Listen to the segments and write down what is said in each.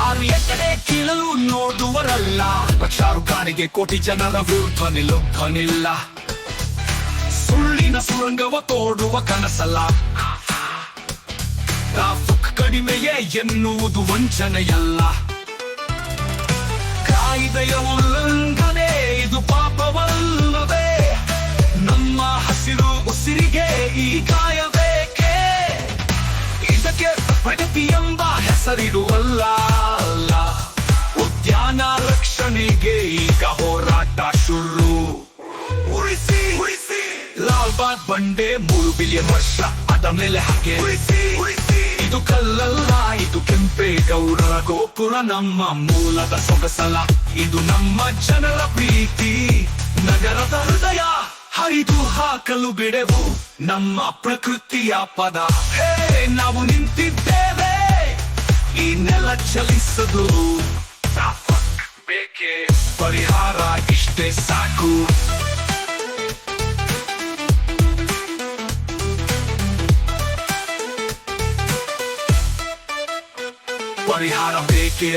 ಆರು ಎಕರೆ ಕೀಳಲು ನೋಡುವರಲ್ಲ. ಲಕ್ಷಾರು ಕಾಣಿಗೆ ಕೋಟಿ ಜನರ ವಿರುದ್ಧ ನಿಲ್ಲುತ್ತನಿಲ್ಲ. ಸುಳ್ಳಿನ ಸುರಂಗವ ತೋಡುವ ಕನಸಲ್ಲ. ಕಡಿಮೆಯೇ ಎನ್ನುವುದು ವಂಚನೆಯಲ್ಲ. ಕಾಯ್ದೆಯ ಉಲ್ಲಂಘನೆ ಕಾಯಬೇಕೆ ಇದಕ್ಕೆ ಪ್ರಗತಿ ಎಂಬ ಹೆಸರಿಡುವಲ್ಲ ಅಲ್ಲ. ಉದ್ಯಾನ ರಕ್ಷಣೆಗೆ ಈಗ ಹೋರಾಟ ಶುರು. ಉಳಿಸಿ ಉಳಿಸಿ ಲಾಲ್ಬಾಗ್ ಬಂಡೆ ಮೂರು ಬಿಲಿಯನ್ ವರ್ಷ, ಅದ ಮೇಲೆ ಹಾಗೆ. ಉಳಿಸಿ ಉಳಿಸಿ ಇದು ಕಲ್ಲಲ್ಲ, ಇದು ಕೆಂಪೇಗೌಡರ ಗೋಪುರ, ನಮ್ಮ ಮೂಲದ ಸೊಗಸಲ. ಇದು ನಮ್ಮ ಜನರ ಪ್ರೀತಿ. ನಗರದ ಹೃದಯ ಹರಿದು ಹಾಕಲು ಬಿಡೆವು ನಮ್ಮ ಪ್ರಕೃತಿಯ ಪದ. ಹೇ, ನಾವು ನಿಂತಿದ್ದೇವೆ, ಈ ನೆಲ ಚಲಿಸದು. ಬೇಕೆ? ಪರಿಹಾರ ಇಷ್ಟೇ ಸಾಕು. ಪರಿಹಾರ ಬೇಕೆ?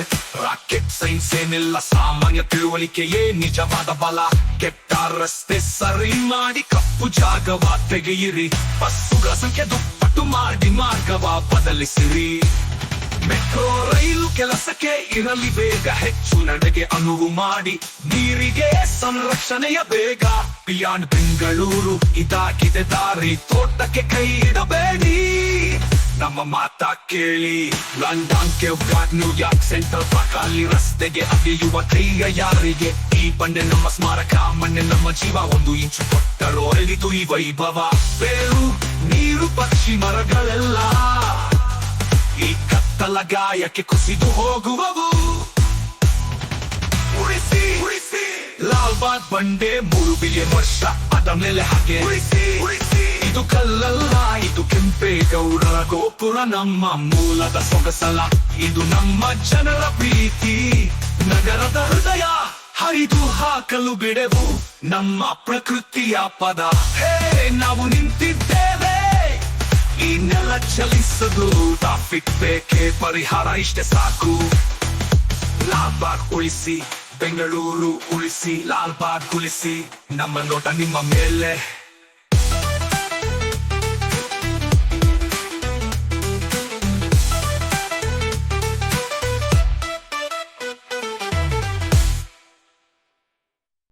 ರಾಕೆಟ್ ಸೈನ್ಸ್ ಏನಿಲ್ಲ, ಸಾಮಾನ್ಯ ತಿಳುವಳಿಕೆಯೇ ನಿಜವಾದ ಬಲ? ಕೆಟ್ಟ ರಸ್ತೆ ಸರಿ ಮಾಡಿ, ಕಪ್ಪು ಜಾಗವ ತೆಗೆಯಿರಿ. ಬಸ್ಸುಗಳ ಸಂಖ್ಯೆ ದುಪ್ಪಟ್ಟು ಮಾಡಿ ಮಾರ್ಗವ ಬದಲಿಸಿರಿ. ಮೆಟ್ರೋ, ರೈಲು ಕೆಲಸಕ್ಕೆ ಇರಲಿ ಬೇಗ, ಹೆಚ್ಚು ನಡೆಗೆ ಅನುವು ಮಾಡಿ, ನೀರಿಗೆ ಸಂರಕ್ಷಣೆಯ ಬೇಗ. ಬಿಯಾಂಡ್ ಬೆಂಗಳೂರು, ಇದಾಗಿದೆ ದಾರಿ, ತೋಟಕ್ಕೆ ಕೈ ಇಡಬೇಡಿ. ನಮ್ಮ ಮಾತಾ ಕೇಳಿ. ಲಂಡನ್ ಕೆವ್ಗಾಟ್ ನ್ಯೂಯಾರ್ಕ್ ಸೆಂಟರ್ ಪಾರ್ಕ್ ಅಲ್ಲಿ ರಸ್ತೆಗೆ ಅಗೆಯುವ ಧೈರ್ಯ ಯಾರಿಗೆ? ಈ ಬಂಡೆ ನಮ್ಮ ಸ್ಮಾರಕ ಮಣ್ಣೆ ನಮ್ಮ ಜೀವ. ಒಂದು ಇಂಚು ಕೊಟ್ಟರು ಅಳಿತು ಈ ವೈಭವ. ಬೇರು, ನೀರು, ಪಕ್ಷಿ, ಮರಗಳೆಲ್ಲ ಈ ಕತ್ತಲ ಗಾಯಕ್ಕೆ ಕುಸಿದು ಹೋಗುವವು. ಉಳಿಸಿ ಉಳಿಸಿ. ಲಾಲ್ಬಾಗ್ ಬಂಡೆ, ಮೂರು ಬಿಲಿಯನ್ ವರ್ಷ. ಅದ ಮೇಲೆ ಹಾಗೆ. ಉಳಿಸಿ ಉಳಿಸಿ. ಇದು ಕಲ್ಲಲ್ಲ, ಇದು ಕೆಂಪೇಗೌಡರ ಗೋಪುರ, ನಮ್ಮ ಮೂಲದ ಸೊಗಸಲ. ಇದು ನಮ್ಮ ಜನರ ಪ್ರೀತಿ. ನಗರದ ಹೃದಯ ಹರಿದು ಹಾಕಲು ಬಿಡೆವು ನಮ್ಮ ಪ್ರಕೃತಿಯ ಪದ. ಹೇ, ನಾವು ನಿಂತಿದ್ದೇವೆ. ಈ ನೆಲ ಚಲಿಸದು. ಟ್ರಾಫಿಕ್ ಬೇಕೆ ಪರಿಹಾರ ಇಷ್ಟೇ ಸಾಕು. ಲಾಲ್ ಬಾಗ್ ಉಳಿಸಿ, ಬೆಂಗಳೂರು ಉಳಿಸಿ, ಲಾಲ್ ಬಾಗ್ ಉಳಿಸಿ, ನಮ್ಮ ನೋಟ ನಿಮ್ಮ ಮೇಲೆ.